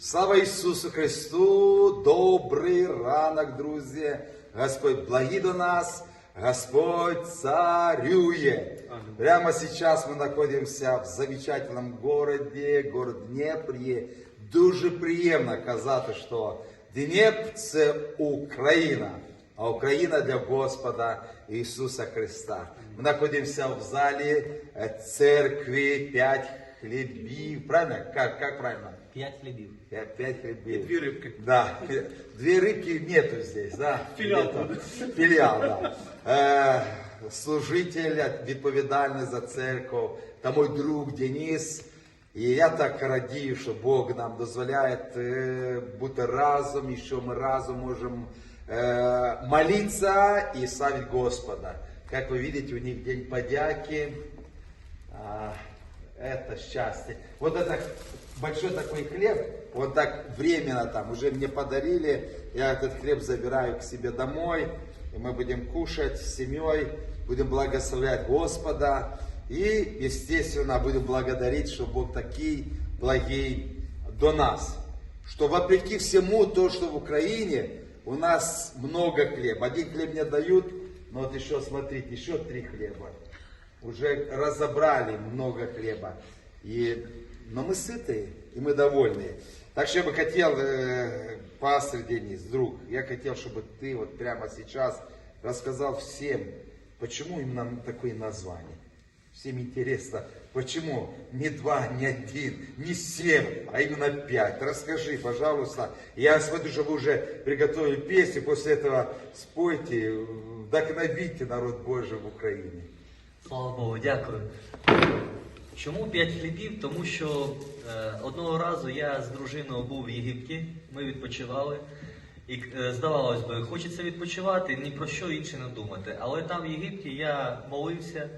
Слава Ісусу Христу! Добрий ранок, друзі! Господь благий до нас, Господь царює. Прямо сейчас мы находимся в замечательном городе, город Днепре. Дуже приємно казати, що Дніпр – це Україна, а Україна для Господа Ісуса Христа. Ми знаходимося в залі е, церкви «П'ять хлібів». Правильно? Как, как правильно? П'ять хлібів. Пять, пять хлебей. Две рыбки. Да, две рыбки нету здесь, да? Филиал Нету. Филиал, да. Е, служитель відповідальний за церкву, та мой друг Денис. І я так радію, що Бог нам дозволяє е, бути разом, і що ми разом можемо е, молитися і славити Господа. Как вы видите, у них день подяки. это счастье. Вот это большой такой хлеб, вот так временно там уже мне подарили, я этот хлеб забираю к себе домой, и мы будем кушать с семьей, будем благословлять Господа, и, естественно, будем благодарить, что Бог такий благий до нас. Что вопреки всему то, что в Украине, у нас много хлеба. Один хлеб мне дают, но вот еще, смотрите, еще три хлеба уже разобрали много хлеба. И, но мы сытые, и мы довольные. Так что я бы хотел, э, пастор Денис, друг, я хотел, чтобы ты вот прямо сейчас рассказал всем, почему именно такое название. Всем интересно, почему не два, не один, не семь, а именно пять. Расскажи, пожалуйста. Я смотрю, что вы уже приготовили песню, после этого спойте, вдохновите народ Божий в Украине. Слава Богу, дякую. Чому п'ять хлібів? Тому що е, одного разу я з дружиною був в Єгипті, ми відпочивали. І е, здавалось би, хочеться відпочивати, ні про що інше не думати. Але там в Єгипті я молився,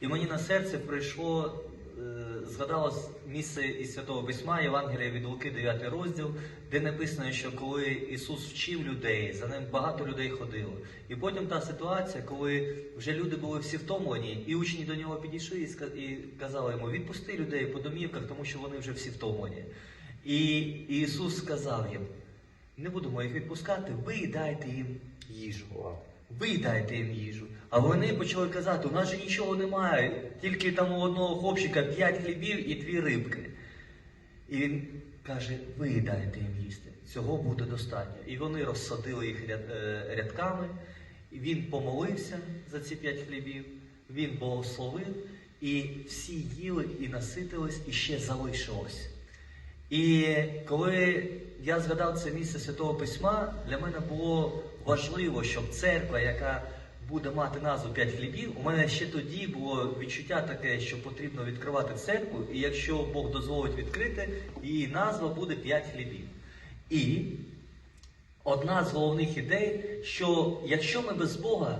і мені на серце прийшло, згадалось місце із Святого Письма, Євангелія від Луки, 9 розділ, де написано, що коли Ісус вчив людей, за ним багато людей ходило. І потім та ситуація, коли вже люди були всі втомлені, і учні до нього підійшли і казали йому, відпусти людей по домівках, тому що вони вже всі втомлені. І Ісус сказав їм, не будемо їх відпускати, ви дайте їм їжу. Ви дайте їм їжу. А вони почали казати, у нас же нічого немає, тільки там у одного хлопчика п'ять хлібів і дві рибки. І він каже, ви дайте їм їсти. Цього буде достатньо. І вони розсадили їх ряд, е, рядками. І він помолився за ці п'ять хлібів, він благословив, і всі їли і наситились, і ще залишилось. І коли я згадав це місце Святого Письма, для мене було важливо, щоб церква, яка буде мати назву «П'ять хлібів, у мене ще тоді було відчуття таке, що потрібно відкривати церкву, і якщо Бог дозволить відкрити, її назва буде «П'ять хлібів. І одна з головних ідей, що якщо ми без Бога,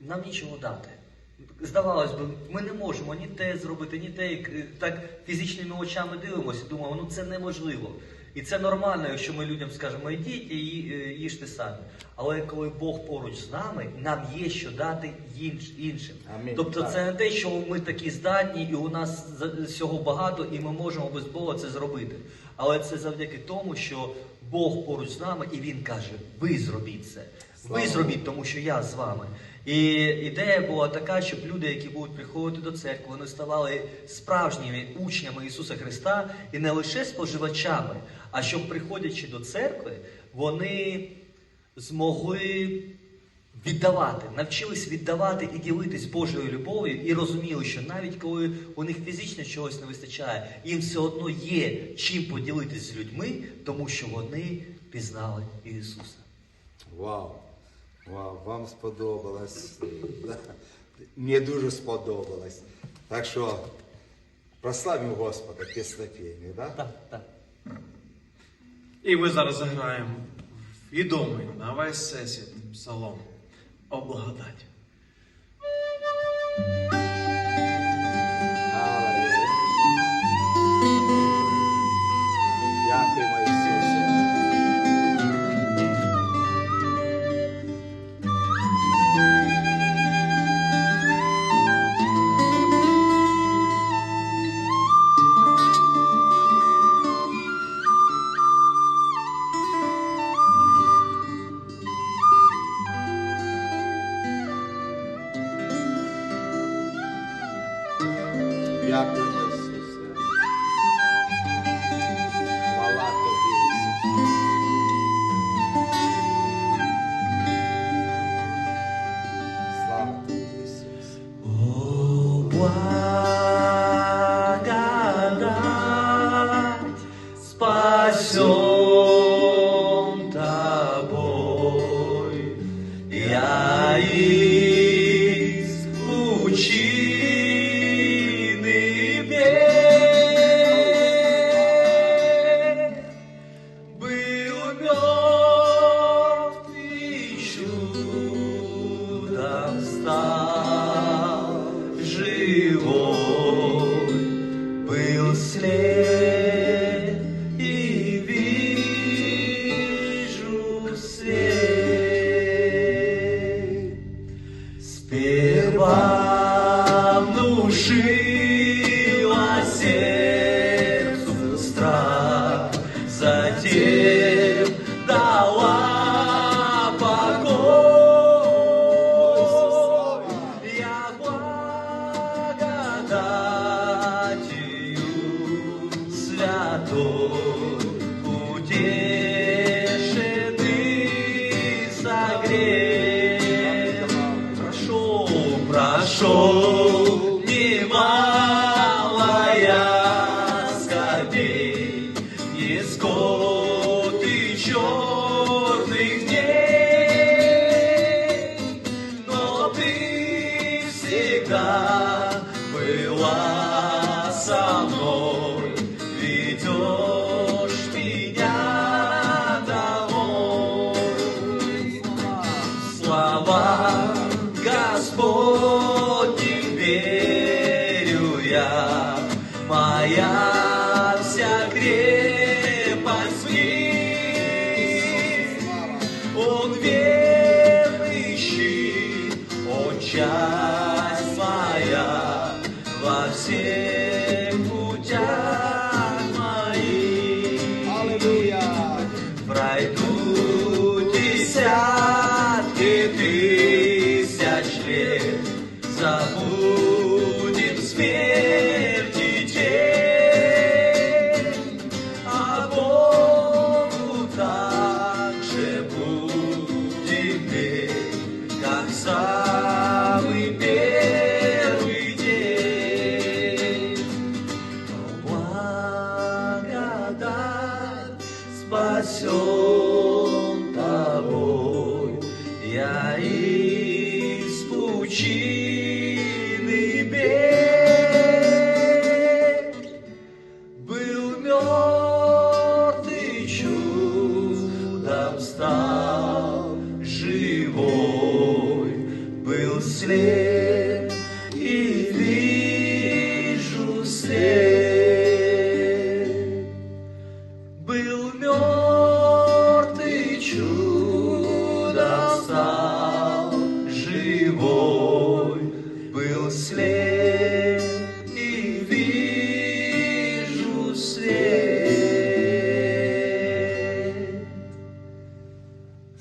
нам нічого дати. Здавалось би, ми не можемо ні те зробити, ні те, так фізичними очами дивимося, думаємо, ну це неможливо. І це нормально, якщо ми людям скажемо, йдіть і е, їжте самі. Але коли Бог поруч з нами, нам є що дати інш- іншим. Амінь. Тобто це не те, що ми такі здатні, і у нас всього багато, і ми можемо без Бога це зробити. Але це завдяки тому, що Бог поруч з нами, і Він каже: ви зробіть це. Ви зробіть, тому що я з вами. І ідея була така, щоб люди, які будуть приходити до церкви, вони ставали справжніми учнями Ісуса Христа і не лише споживачами, а щоб приходячи до церкви, вони змогли віддавати, навчились віддавати і ділитись Божою любов'ю, і розуміли, що навіть коли у них фізично чогось не вистачає, їм все одно є чим поділитись з людьми, тому що вони пізнали Ісуса. Вау, вау, вам сподобалось. Мені дуже сподобалось. Так що прославимо Господа піснопіння, да? Так, так. І ми зараз заграємо відомий на весь сесід псалом о благодаті. shade.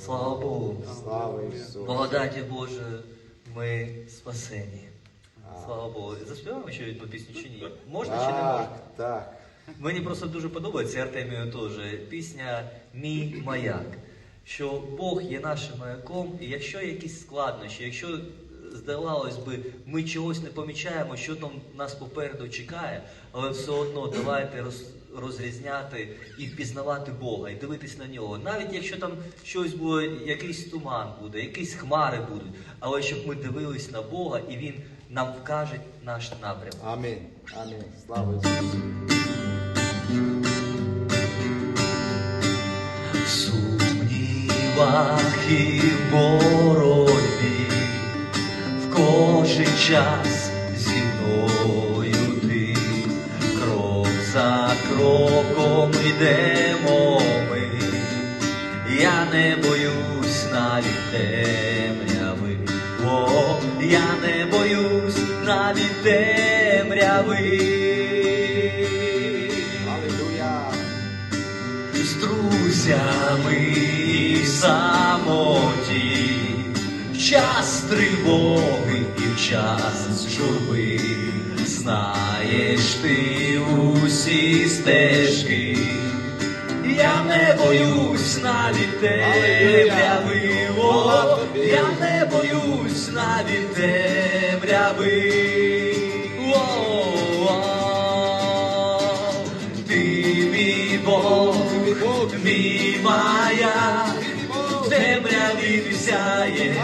Слава Богу, Слава Ісусу. благодаті Боже, ми спасені. Слава Богу. Заспіваємо ще одну пісню чи ні? Можна чи не можна? Так, так. Мені просто дуже подобається Артемію теж пісня Мій маяк. Що Бог є нашим маяком, і якщо якісь складнощі, якщо здавалось би, ми чогось не помічаємо, що там нас попереду чекає, але все одно давайте роз, розрізняти і впізнавати Бога, і дивитись на нього. Навіть якщо там щось буде, якийсь туман буде, якісь хмари будуть, але щоб ми дивились на Бога і Він нам вкаже наш напрямок. Амінь. Амінь. Слава Ісусу. В сумнівах і в боротьбі, в кожен час за кроком йдемо ми, я не боюсь навіть темряви, о, я не боюсь навіть темряви. Алілуя. з друзями і в самоті, в час тривоги і в час журби, знаєш ти усі стежки, я не боюсь навіть темряви, о, я не боюсь навіть темряви. Ти мій Бог, мій маяк, темряві ти сяєш,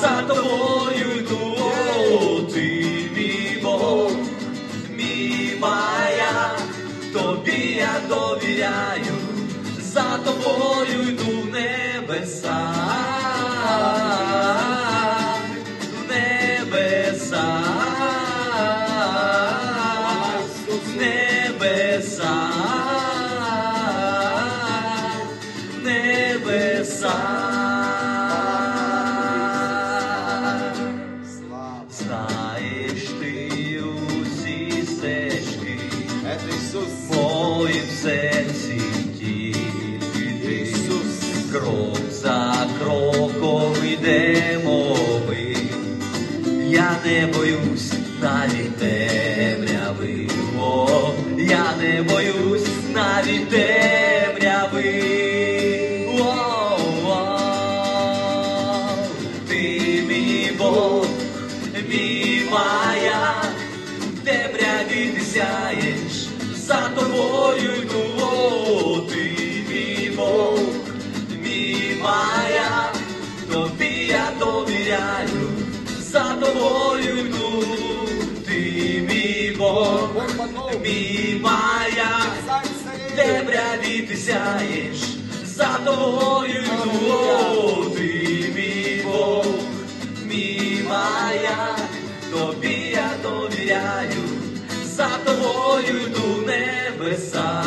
за тобою йду, ти мій Бог, мій маяк, тобі я довіряю, за тобою йду в небеса, темряви. О, я не боюсь навіть темряви. Сяєш, за тобою йду, ти мій Бог, мій маяк, тобі я довіряю, за тобою йду небеса,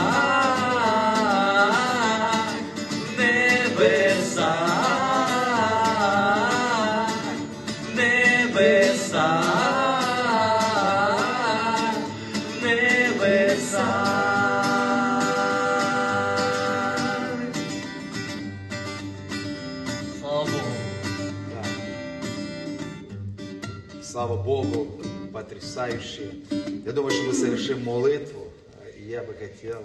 потрясающе. Я думаю, что мы совершим молитву. И я бы хотел,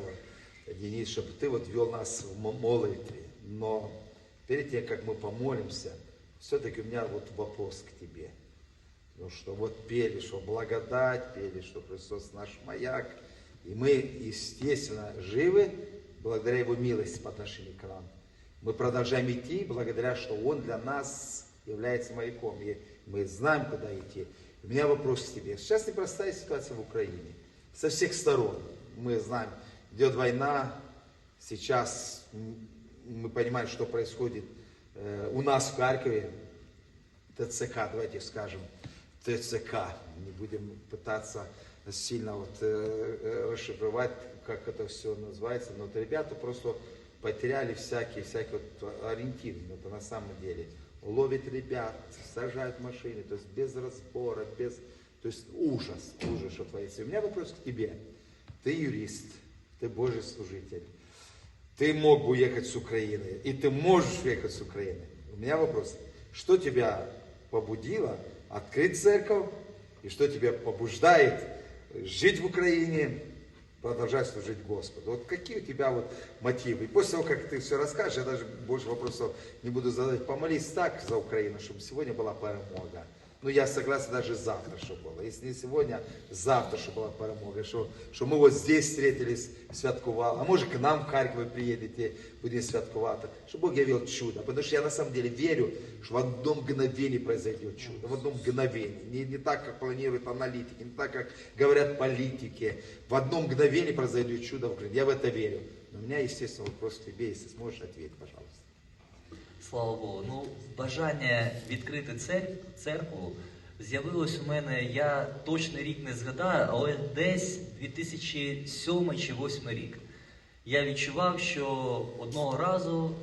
Денис, чтобы ты вот вел нас в мо- молитве. Но перед тем, как мы помолимся, все-таки у меня вот вопрос к тебе. Ну что вот пели, что благодать, пели, что Христос наш маяк. И мы, естественно, живы благодаря Его милости по отношению к нам. Мы продолжаем идти благодаря, что Он для нас является маяком. И мы знаем, куда идти. У меня вопрос к тебе. Сейчас непростая ситуация в Украине. Со всех сторон. Мы знаем, идет война. Сейчас мы понимаем, что происходит э, у нас в Харькове. ТЦК, давайте скажем, ТЦК. Не будем пытаться сильно вот, э, э, расшифровать, как это все называется. Но вот ребята просто потеряли всякие, всякие вот ориентиры. Это на самом деле. Ловят ребят, сажают в машины, то есть без разбора, без... То есть ужас, ужас, что творится. И у меня вопрос к тебе. Ты юрист, ты Божий служитель. Ты мог бы уехать с Украины, и ты можешь уехать с Украины. У меня вопрос, что тебя побудило открыть церковь, и что тебя побуждает жить в Украине, продолжать служить Господу? Вот какие у тебя вот мотивы? И после того, как ты все расскажешь, я даже больше вопросов не буду задавать. Помолись так за Украину, чтобы сегодня была перемога. Ну, я согласен даже завтра, чтобы было. Если не сегодня, завтра, чтобы была перемога. Что, что мы вот здесь встретились, святкували. А может, к нам в Харьков приедете, будем святковать. Чтобы Бог явил чудо. Потому что я на самом деле верю, что в одном мгновении произойдет чудо. В одном мгновении. Не, не так, как планируют аналитики, не так, как говорят политики. В одном мгновении произойдет чудо в Украине. Я в это верю. Но у меня, естественно, вопрос к тебе, если сможешь ответить, пожалуйста. Слава Богу. Ну, бажання відкрити цер- церкву з'явилось у мене, я точний рік не згадаю, але десь 2007 чи 2008 рік. Я відчував, що одного разу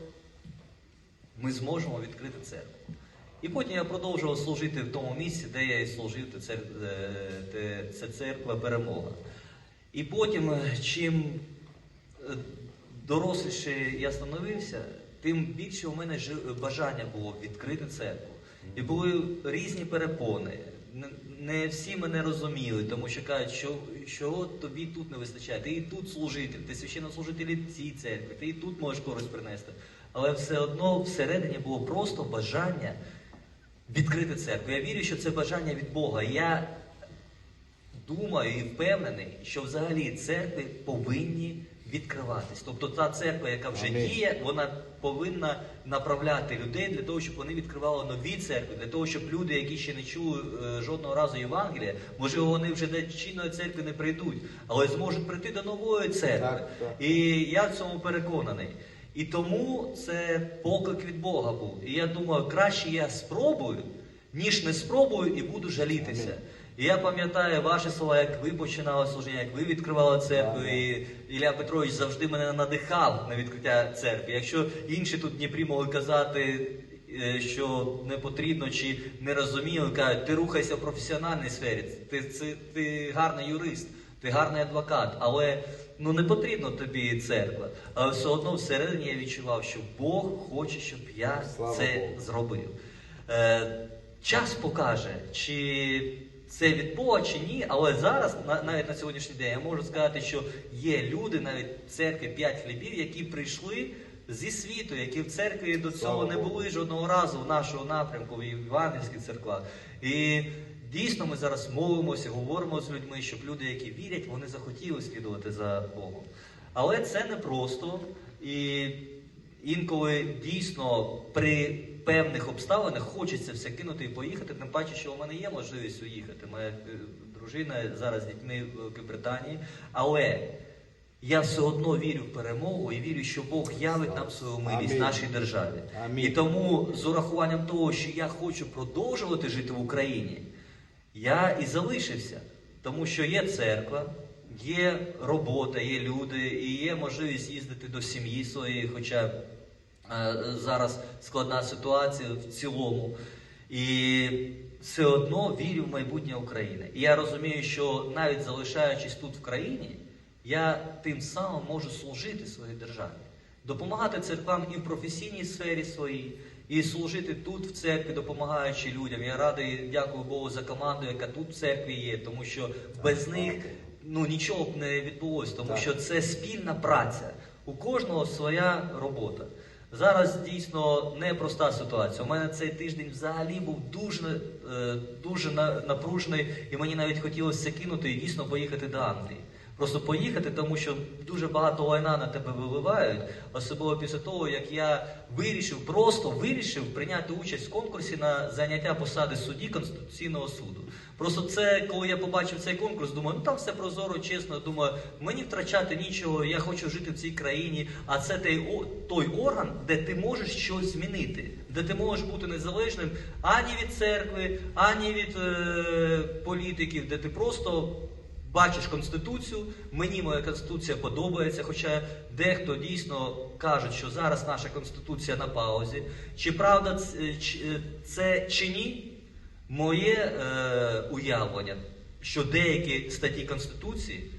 ми зможемо відкрити церкву. І потім я продовжував служити в тому місці, де я і служив, е, це церква перемога. І потім, чим е, доросліше я становився, тим більше у мене жи- бажання було відкрити церкву. І були різні перепони. Не- всі мене розуміли, тому що кажуть, що, що тобі тут не вистачає. Ти і тут служитель, ти священнослужитель в цій церкві, ти і тут можеш користь принести. Але все одно всередині було просто бажання відкрити церкву. Я вірю, що це бажання від Бога. Я думаю і впевнений, що взагалі церкви повинні відкриватись. Тобто та церква, яка вже Амінь. діє, вона повинна направляти людей для того, щоб вони відкривали нові церкви, для того, щоб люди, які ще не чули е, жодного разу Євангелія, можливо, вони вже до чинної церкви не прийдуть, але зможуть прийти до нової церкви. Так, так. І я в цьому переконаний. І тому це поклик від Бога був. І я думаю, краще я спробую, ніж не спробую і буду жалітися. І я пам'ятаю ваші слова, як ви починали служіння, як ви відкривали церкву. І Ілля Петрович завжди мене надихав на відкриття церкви. Якщо інші тут в Дніпрі могли казати, е, що не потрібно чи не розуміли, кажуть, ти рухайся в професіональній сфері, ти, ти, ти гарний юрист, ти гарний адвокат, але ну не потрібно тобі церква. Але все одно всередині я відчував, що Бог хоче, щоб я Слава це Богу. зробив. Е, час покаже, чи це від Бога, чи ні, але зараз, навіть на сьогоднішній день, я можу сказати, що є люди, навіть в церкві п'ять хлібів, які прийшли зі світу, які в церкві до цього не були жодного разу в нашому напрямку, в євангельських церквах. І дійсно ми зараз молимося, говоримо з людьми, щоб люди, які вірять, вони захотіли слідувати за Богом. Але це не просто. І інколи дійсно при певних обставинах хочеться все кинути і поїхати, тим паче, що у мене є можливість уїхати. Моя е, дружина зараз з дітьми в Великобританії. Але я все одно вірю в перемогу і вірю, що Бог явить нам свою милість в Амінь. нашій державі. Амінь. І тому з урахуванням того, що я хочу продовжувати жити в Україні, я і залишився, тому що є церква, є робота, є люди, і є можливість їздити до сім'ї своєї, хоча е, зараз складна ситуація в цілому. І все одно вірю в майбутнє України. І я розумію, що навіть залишаючись тут в країні, я тим самим можу служити своїй державі, допомагати церквам і в професійній сфері своїй, і служити тут в церкві, допомагаючи людям. Я радий, дякую Богу за команду, яка тут в церкві є, тому що без них ну нічого б не відбулося, тому Так. що це спільна праця. У кожного своя робота. Зараз дійсно непроста ситуація. У мене цей тиждень взагалі був дуже, е, дуже напружений, і мені навіть хотілося кинути і дійсно поїхати до Англії. Просто поїхати, тому що дуже багато лайна на тебе виливають, особливо після того, як я вирішив, просто вирішив прийняти участь в конкурсі на заняття посади судді Конституційного суду. Просто це, коли я побачив цей конкурс, думаю, ну там все прозоро, чесно. Думаю, мені втрачати нічого, я хочу жити в цій країні. А це той, той орган, де ти можеш щось змінити, де ти можеш бути незалежним ані від церкви, ані від е, політиків, де ти просто бачиш конституцію. Мені моя конституція подобається, хоча дехто дійсно каже, що зараз наша конституція на паузі. Чи правда це, чи- це чи ні? Моє е, уявлення, що деякі статті Конституції,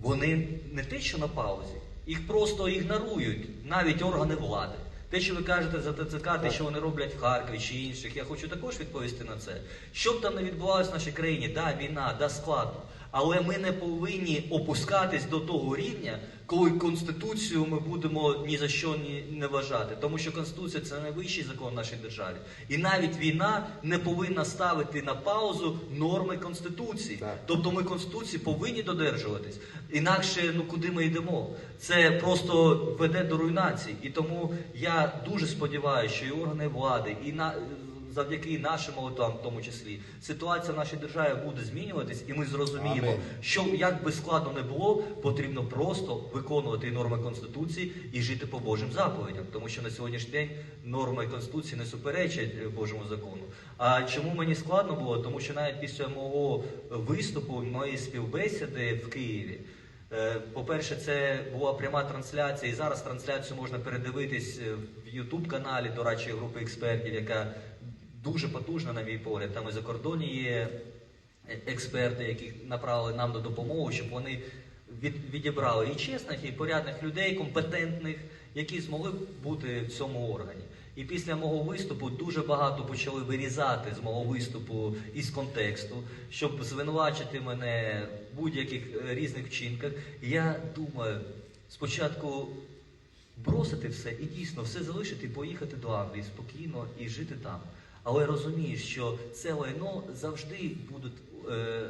вони не те, що на паузі, їх просто ігнорують навіть органи влади. Те, що ви кажете за ТЦК, те, що вони роблять в Харкові чи інших, я хочу також відповісти на це. Що б там не відбувалося в нашій країні, да, війна, да, складно. Але ми не повинні опускатись до того рівня, коли Конституцію ми будемо ні за що не вважати. Тому що Конституція це найвищий закон в нашій державі. І навіть війна не повинна ставити на паузу норми Конституції. Так. Тобто ми Конституції повинні додержуватись. Інакше, ну куди ми йдемо? Це просто веде до руйнації. І тому я дуже сподіваюся, що і органи влади, і на завдяки нашим молитвам, в тому числі, ситуація в нашій державі буде змінюватись, і ми зрозуміємо, Амінь. що як би складно не було, потрібно просто виконувати норми Конституції і жити по Божим заповідям. Тому що на сьогоднішній день норми Конституції не суперечать е, Божому закону. А чому мені складно було? Тому що навіть після мого виступу, моєї співбесіди в Києві. Е, По-перше, це була пряма трансляція, і зараз трансляцію можна передивитись е, в YouTube каналі дорадчої групи експертів, яка дуже потужна, на мій погляд. Там і за кордоні є е- експерти, які направили нам на допомогу, щоб вони від, відібрали і чесних, і порядних людей, компетентних, які змогли бути в цьому органі. І після мого виступу дуже багато почали вирізати з мого виступу із контексту, щоб звинувачити мене в будь-яких е, різних вчинках. Я думаю, спочатку бросити все і дійсно все залишити і поїхати до Англії спокійно і жити там. Але розумієш, що це лайно завжди будуть, е,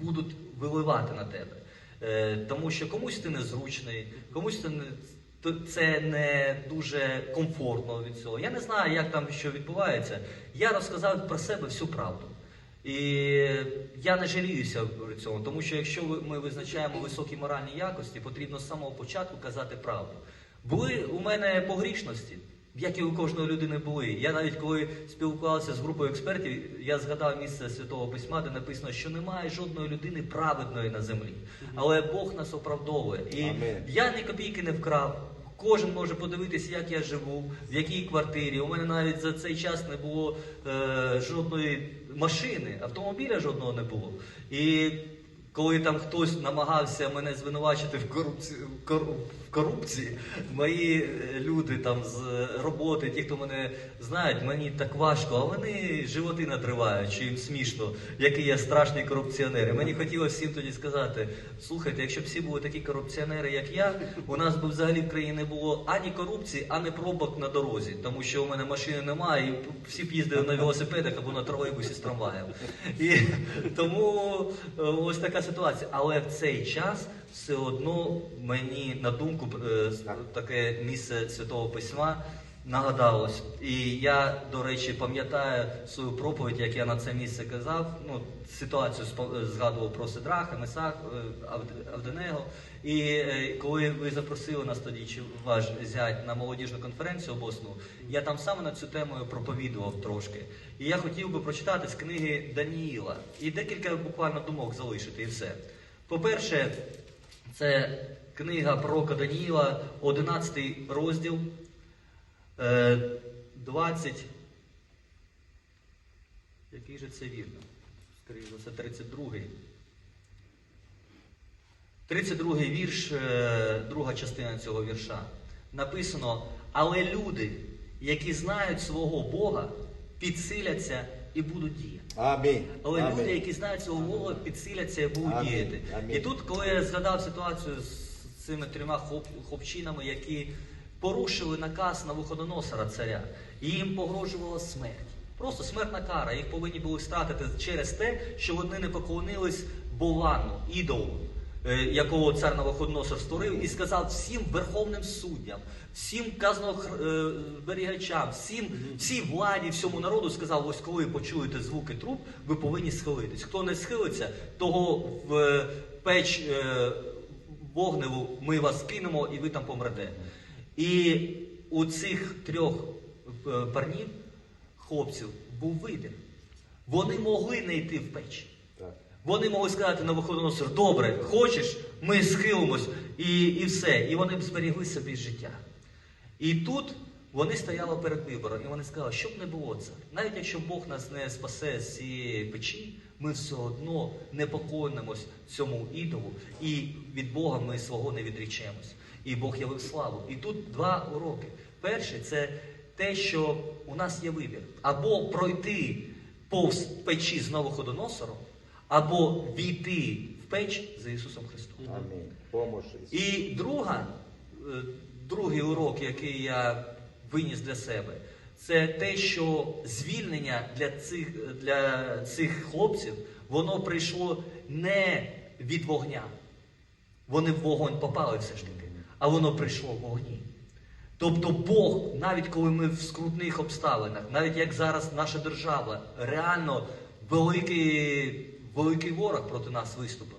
будуть виливати на тебе. Е, тому що комусь ти незручний, комусь ти не, це не дуже комфортно від цього. Я не знаю, як там що відбувається. Я розказав про себе всю правду. І я не жаліюся при цьому, тому що якщо ми визначаємо високі моральні якості, потрібно з самого початку казати правду. Були у мене погрішності, як і у кожної людини були. Я навіть коли спілкувався з групою експертів, я згадав місце Святого Письма, де написано, що немає жодної людини праведної на землі, але Бог нас оправдовує. І Амінь. я ні копійки не вкрав. Кожен може подивитися, як я живу, в якій квартирі. У мене навіть за цей час не було е, жодної машини, автомобіля жодного не було. І коли там хтось намагався мене звинувачити в корупції, в корупції, мої е, люди там з роботи, ті, хто мене знають, мені так важко, а вони животи надривають, чи їм смішно, який я страшний корупціонер. І мені хотілося всім тоді сказати: слухайте, якщо б всі були такі корупціонери, як я, у нас би взагалі в країні не було ані корупції, ані пробок на дорозі, тому що у мене машини немає, і всі б їздили на велосипедах або на тролейбусі з трамваєм. І тому е, ось така ситуація. Але в цей час все одно мені на думку е, таке місце Святого Письма нагадалось. І я, до речі, пам'ятаю свою проповідь, як я на це місце казав. Ну, ситуацію згадував про Сидраха, Месах, е, Авд- Авденего. І е, коли ви запросили нас тоді, чи ваш зять на молодіжну конференцію обласну, я там саме на цю тему проповідував трошки. І я хотів би прочитати з книги Даніїла і декілька буквально думок залишити, і все. По-перше, це книга пророка Даніїла, 11 розділ, 20. Який же це вірно? Скоріше за все, 32-й. 32-й вірш, е, друга частина цього вірша. Написано: Але люди, які знають свого Бога, підсиляться і будуть діяти. Амінь. Але Амінь. люди, які знають свого Бога, підсиляться і будуть Амінь. діяти. Амінь. І тут, коли я згадав ситуацію з цими трьома хлоп, хлопчинами, які порушили наказ на виходоносора царя, і їм погрожувала смерть. Просто смертна кара. Їх повинні були стратити через те, що вони не поклонились Болану, ідолу, е, якого цар Навуходоносор створив, і сказав всім верховним суддям, всім казнозберігачам, всім, всій владі, всьому народу сказав, ось коли почуєте звуки труб, ви повинні схилитись. Хто не схилиться, того в е, печ е, вогневу ми вас кинемо і ви там помрете. І у цих трьох е, парнів, хлопців, був вибір. Вони могли не йти в печ. Вони могли сказати на виходоносор, добре, хочеш, ми схилимось і, і все. І вони б зберігли собі життя. І тут вони стояли перед вибором, і вони сказали, що б не було це. Навіть якщо Бог нас не спасе з цієї печі, ми все одно не поклонимось цьому ідолу, і від Бога ми свого не відрічемось. І Бог явив славу. І тут два уроки. Перший це те, що у нас є вибір. Або пройти повз печі з новоходоносором, або війти в печ за Ісусом Христом. Амінь. І друга, е, другий урок, який я виніс для себе, це те, що звільнення для цих, для цих хлопців, воно прийшло не від вогня. Вони в вогонь попали все ж таки, а воно прийшло в вогні. Тобто Бог, навіть коли ми в скрутних обставинах, навіть як зараз наша держава, реально великий, великий ворог проти нас виступив.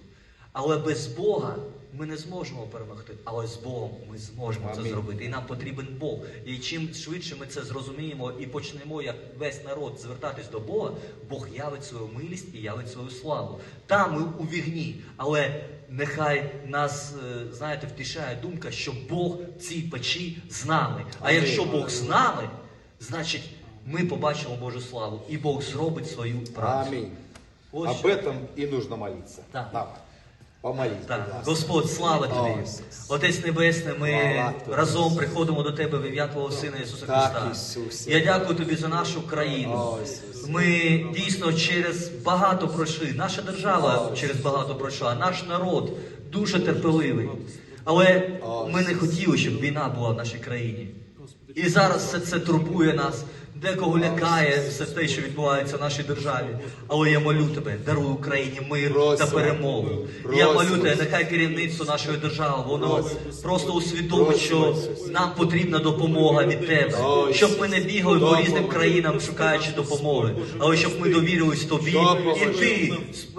Але без Бога ми не зможемо перемогти. Але з Богом ми зможемо це зробити. І нам потрібен Бог. І чим швидше ми це зрозуміємо і почнемо, як весь народ, звертатись до Бога, Бог явить свою милість і явить свою славу. Там ми у вігні, але нехай нас, е, знаєте, втішає думка, що Бог в цій печі з нами. А Амінь. якщо Бог з нами, значить ми побачимо Божу славу, і Бог зробить свою працю. Аминь. Вот Об этом и нужно молиться. Да. Помолись, Так. Господь, слава тобі. Отець Небесний, ми разом приходимо до Тебе в ім'я Твого Сина Ісуса Так, Христа. Я дякую Тобі за нашу країну. О, Ми дійсно через багато пройшли. Наша держава через багато пройшла, наш народ дуже терпеливий. Але ми не хотіли, щоб війна була в нашій країні. І зараз все це турбує нас. Декого лякає все те, що відбувається в нашій державі. Але я молю тебе, даруй Україні мир та перемогу. Я молю тебе, нехай керівництво нашої держави, воно просто усвідомить, що нам потрібна допомога від тебе, щоб ми не бігали по різним країнам, шукаючи допомоги, але щоб ми довірились тобі, і ти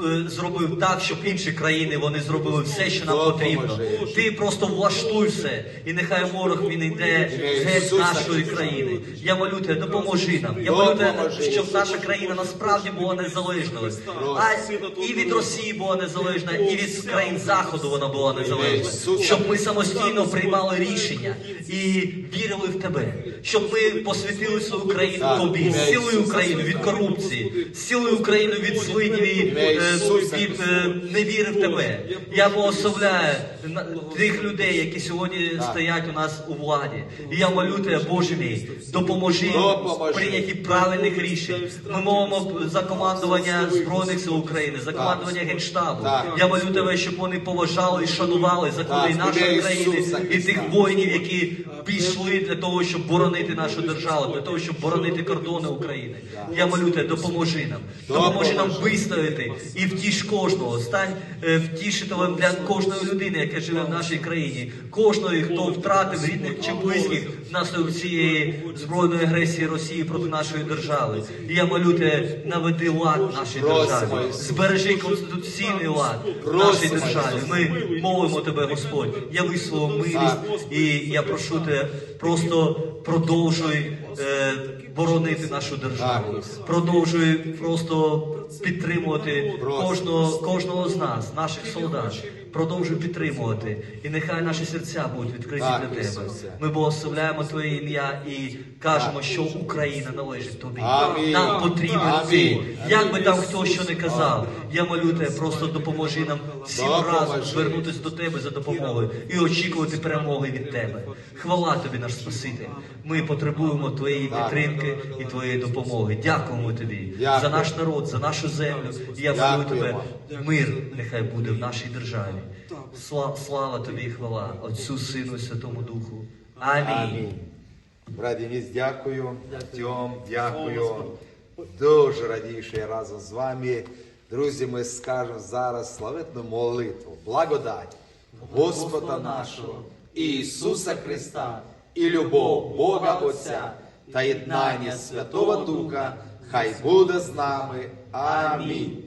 е, зробив так, щоб інші країни вони зробили все, що нам потрібно. Ти просто влаштуй все, і нехай ворог він йде геть нашої країни. Я молю тебе, допоможи нам. Я молю тебе, щоб наша країна насправді була незалежною. А і від Росії була незалежна, і від країн Заходу вона була незалежна. Щоб ми самостійно приймали рішення і вірили в тебе, щоб ми посвятили свою країну тобі, Ісуса Україну від корупції, зцілуй Україну від злиднів і е, від е, невіри в тебе. Я благословляю тих людей, які сьогодні стоять у нас у владі. І я молю тебе, Боже мій, допоможи Допоможи. Прийнятті правильних рішень. Ми молимо за командування Збройних сил України, за командування Генштабу. Я молю тебе, щоб вони поважали і шанували закони нашої країни і тих воїнів, які пішли для того, щоб боронити нашу державу, для того, щоб боронити кордони України. Я молю тебе, допоможи нам. Допоможи нам вистояти і втіш кожного. Стань е, втішителем для кожної людини, яка живе в нашій країні. Кожної, хто втратив рідних чи близьких внаслідок цієї збройної агресії Росії проти нашої держави. І я молю тебе, наведи лад нашій державі. Збережи конституційний лад нашій державі. Ми молимо тебе, Господь. Яви свою милість, і я прошу тебе, просто продовжуй е, боронити нашу державу. Продовжуй просто підтримувати кожного, кожного з нас, наших солдат. Продовжуй підтримувати. І нехай наші серця будуть відкриті Так, для тебе. Ми благословляємо Твоє ім'я і кажемо, що Україна належить тобі. Амінь. Нам потрібен Амінь. ти. Як би там хто що не казав, я молю тебе, просто допоможи нам всім разом звернутися до тебе за допомогою і очікувати перемоги від тебе. Хвала тобі, наш Спаситель. Ми потребуємо твоєї підтримки і твоєї допомоги. Дякуємо тобі Дякую. за наш народ, за нашу землю. І я молю тебе, мир нехай буде в нашій державі. Слава, слава тобі і хвала Отцю, Сину і Святому Духу. Амінь. Амінь. Брат дякую. Артем, дякую. Дуже радію, що я разом з вами. Друзі, ми скажемо зараз славетну молитву. Благодать Господа нашого, Ісуса Христа і любов Бога Отця та єднання Святого Духа, хай буде з нами. Амінь.